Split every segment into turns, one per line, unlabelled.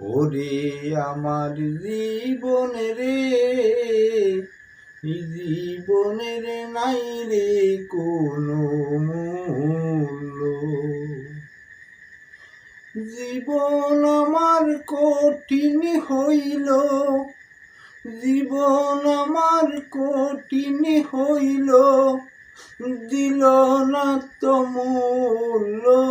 ওরে আমার জীবনে রে জীবনের নাই রে কোনো মূল্য। জীবন আমার কঠিন হইল, জীবন আমার কঠিন হইল, দিল না তো মূল্য।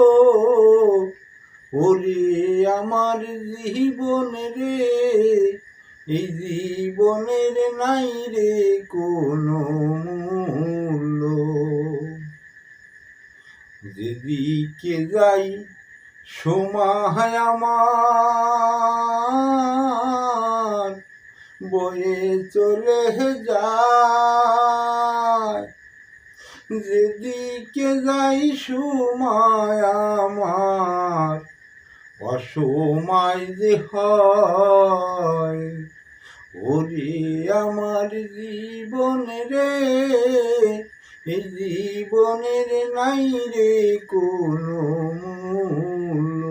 ওরে আমার জীবন রে, এই জীবনের নাই রে কোনো মূল্য। যেদিকে যাই, সময় আমার, বয়ে চলে যায়। যেদিকে যাই, সময় আমার অসময় যে হয়, ওরে আমার জীবন রে জীবনের নাই রে কোনো মূল্য।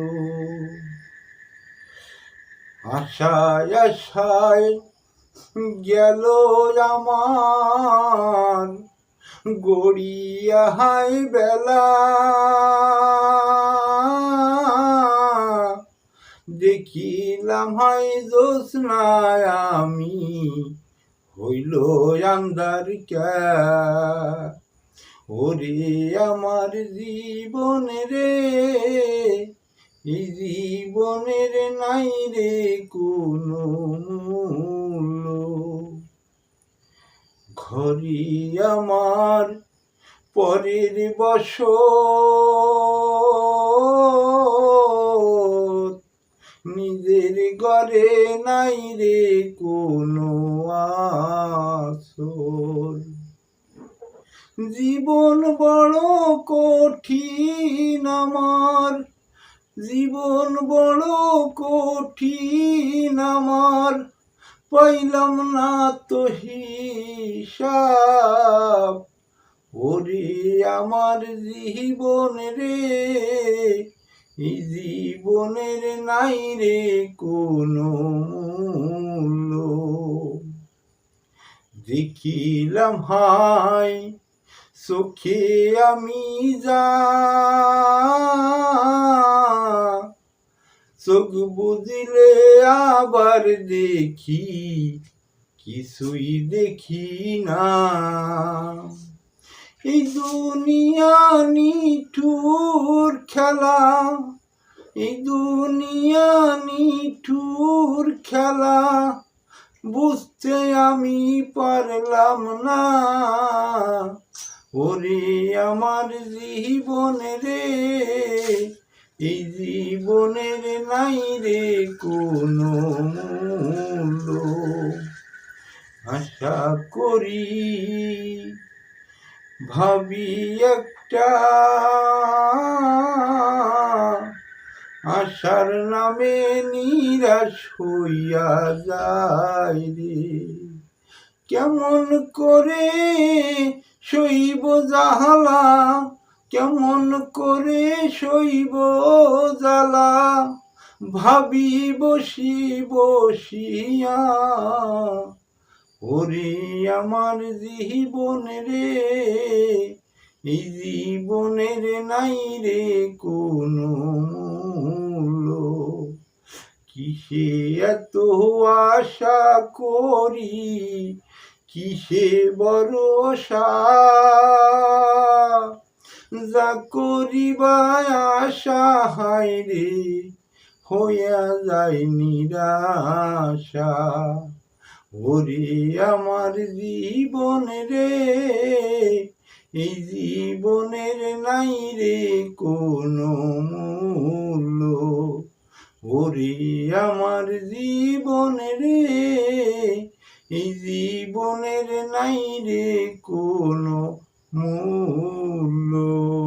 আশায় আশায় গেল আমার, গড়িয়া হাই বেলা। দেখিলাম হাই জোৎস্নায় আমি হইল আন্দার ওরে আমার জীবন রে, এই জীবনের নাই রে কোনো ঘরি আমার পরের বস ঘরে নাই রে কোনো আসর। জীবন বড় কঠিন আমার, জীবন বড় কঠিন আমার, পাইলাম না তো হিসাব। ওরে আমার জীবন রে জীবনের নাই রে কোনো মূল্য। দেখিলাম, হাই, চোখে আমি যা। চোখ বুঝিলে আবার দেখি, কিছুই দেখি না। এই দুনিয়া নিঠুর খেলা, এই দুনিয়া নিঠুর খেলা, বুঝতে আমি পারলাম না। ওরে আমার জীবন রে, এই জীবনের নাই রে কোনো মূল্য। আশা করি ভাবি একটা আশার নামে নিরাশ হইয়া যায় রে। কেমন করে শৈব জাহালা, কেমন করে শৈব জালা ভাবি বসি বসিয়া ওরে আমার রে, এই জীবনের নাই রে কোনো কিসে এত আশা করি, কিসে ভরসা? যা করিবা আশা হায় রে, হইয়া যায় নিরাশা। ওরে আমার জীবন রে, এই জীবনের নাই রে কোনো মূল্য। ওরে আমার জীবন রে, এই জীবনের নাই রে কোনো মূল্য।